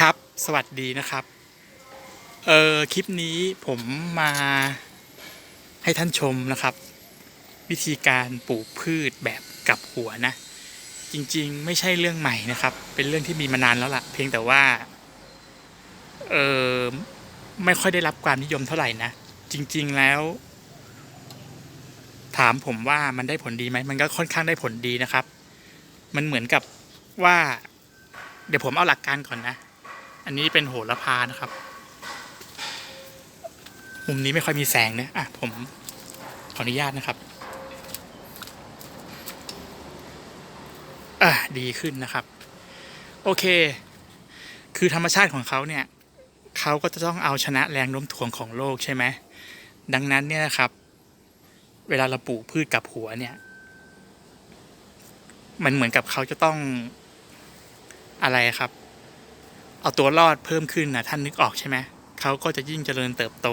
ครับ สวัสดีนะครับ เออคลิปนี้ผมมาให้ท่านชมนะครับ วิธีการปลูกพืชแบบกับหัวนะ จริงๆ ไม่ใช่เรื่องใหม่นะครับ เป็นเรื่องที่มีมานานแล้วล่ะ เพียงแต่ว่า เออไม่ค่อยได้รับความนิยมเท่าไหร่นะ จริง ๆแล้ว ถามผมว่ามันได้ผลดีไหม มันก็ค่อนข้างได้ผลดีนะครับ มันเหมือนกับว่าเดี๋ยวผมเอาหลักการก่อนนะ อันนี้เป็นโหระพานะครับ มุมนี้ไม่ค่อยมีแสงนะอะผมขออนุญาตนะครับ อะดีขึ้นนะครับ โอเค คือธรรมชาติของเขาเนี่ยเขาก็จะต้องเอาชนะแรงโน้มถ่วงของโลกใช่ไหมดังนั้นเนี่ยนะครับ เวลาเราปลูกพืชกับหัวเนี่ย มันเหมือนกับเขาจะต้องอะไรครับ เอาตัวรอดเพิ่มขึ้นนะท่านนึกออกใช่ไหมเขาก็จะยิ่งเจริญเติบโต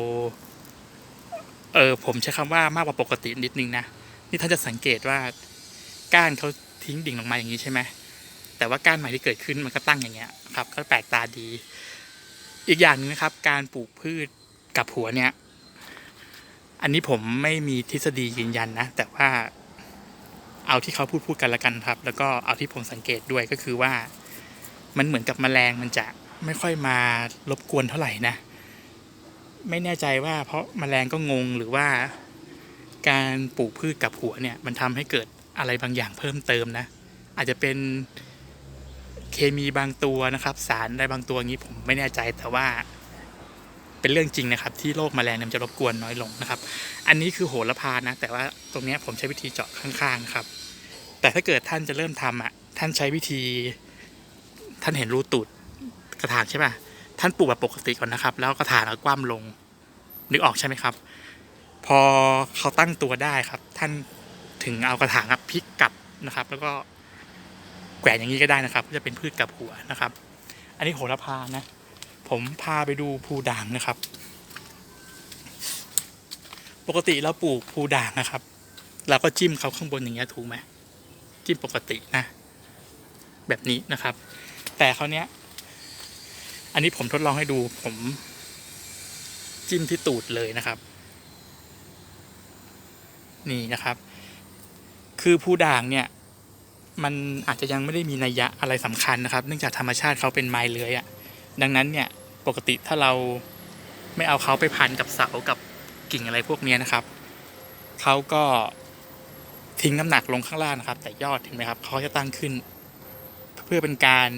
เออผมใช้คำว่ามากกว่าปกตินิดนึงนะนี่ท่านจะสังเกตว่าก้านเขาทิ้งดิ่งลงมาอย่างนี้ใช่ไหมแต่ว่าก้านใหม่ที่เกิดขึ้นมันก็ตั้งอย่างเงี้ยครับก็แปลกตาดี อีกอย่างหนึงนะครับ การปลูกพืชกับหัวเนี่ย อันนี้ผมไม่มีทฤษฎียืนยันนะ แต่ว่าเอาที่เขาพูดพูดกันละกันครับ แล้วก็เอาที่ผมสังเกตด้วยก็คือว่า มันเหมือนกับแมลงมันจะไม่ค่อยมารบกวนเท่าไหร่นะ ไม่แน่ใจว่าเพราะแมลงก็งงหรือว่า การปลูกพืชกับหัวเนี่ย มันทำให้เกิดอะไรบางอย่างเพิ่มเติมนะ อาจจะเป็นเคมีบางตัวนะครับ สารอะไรบางตัวงี้ผมไม่แน่ใจแต่ว่าเป็นเรื่องจริงนะครับ ที่โรคแมลงมันจะรบกวนน้อยลงนะครับ อันนี้คือโหระพานะ แต่ว่าตรงนี้ผมใช้วิธีเจาะข้างๆครับ แต่ถ้าเกิดท่านจะเริ่มทำอะท่านใช้วิธี ท่านเห็นรูตูดกระถางใช่ป่ะท่านปลูกแบบปกติก่อนนะครับ แล้วกระถางเอากว้ามลง นึกออกใช่ไหมครับ พอเขาตั้งตัวได้ครับ ท่านถึงเอากระถางอะพลิกกลับนะครับ แล้วก็แขวนอย่างนี้ก็ได้นะครับจะเป็นพืชกับหัวนะครับ อันนี้โหระพานะ ผมพาไปดูภูด่างนะครับ ปกติเราปลูกภูด่างนะครับเราก็จิ้มเขาข้างบนอย่างเงี้ยถูกไหมจิ้มปกตินะ แบบนี้นะครับ แต่คราวเนี้ย อันนี้ผมทดลองให้ดู ผม จิ้มที่ตูดเลยนะครับ นี่นะครับ คือผู้ด่างเนี่ย มันอาจจะยังไม่ได้มีนัยยะอะไรสำคัญนะครับ เนื่องจากธรรมชาติเขาเป็นไม้เลื้อยอะดังนั้นเนี่ยปกติถ้าเราไม่เอาเขาไปพันกับเสากับกิ่งอะไรพวกเนี้ยนะครับเขาก็ทิ้งน้ำหนักลงข้างล่างนะครับ แต่ยอดถึงไหมครับเขาจะตั้งขึ้น เพื่อเป็นการ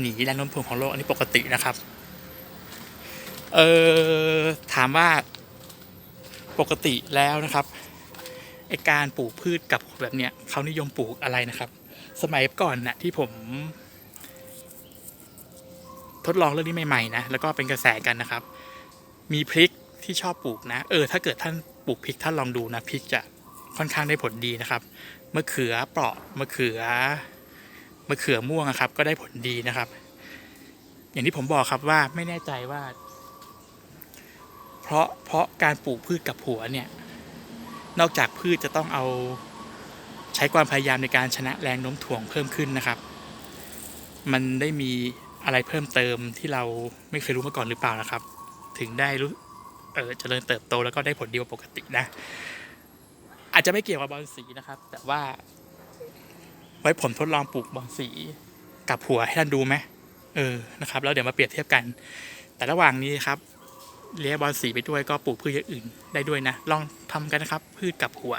หนีแรงโน้มถ่วงของโลกอันนี้ปกตินะครับ เออถามว่าปกติแล้วนะครับไอการปลูกพืชกับแบบเนี้ยเขานิยมปลูกอะไรนะครับ สมัยก่อนนะที่ผม ทดลองเรื่องนี้ใหม่ๆนะแล้วก็เป็นกระแสกันนะครับ มีพริกที่ชอบปลูกนะ เออ ถ้าเกิดท่านปลูกพริกท่านลองดูนะพริกจะค่อนข้างได้ผลดีนะครับมะเขือเปราะมะเขือ มะเขือม่วงอะครับ ก็ได้ผลดีนะครับ อย่างที่ผมบอกครับว่าไม่แน่ใจว่า เพราะเพราะการปลูกพืชกับหัวเนี่ย นอกจากพืชจะต้องเอาใช้ความพยายามในการชนะแรงโน้มถ่วงเพิ่มขึ้นนะครับ มันได้มีอะไรเพิ่มเติมที่เราไม่เคยรู้มาก่อนหรือเปล่านะครับ ถึงได้รู้เออเจริญเติบโตแล้วก็ได้ผลดีกว่าปกตินะ อาจจะไม่เกี่ยวกับบอลสีนะครับ แต่ว่า ไว้ผมทดลองปลูกบอนสีกับหัวให้ท่านดูไหมเออนะครับแล้วเดี๋ยวมาเปรียบเทียบกัน แต่ระหว่างนี้ครับเลี้ยงบอลสีไปด้วยก็ปลูกพืชอย่างอื่นได้ด้วยนะ ลองทำกันนะครับ พืชกับหัว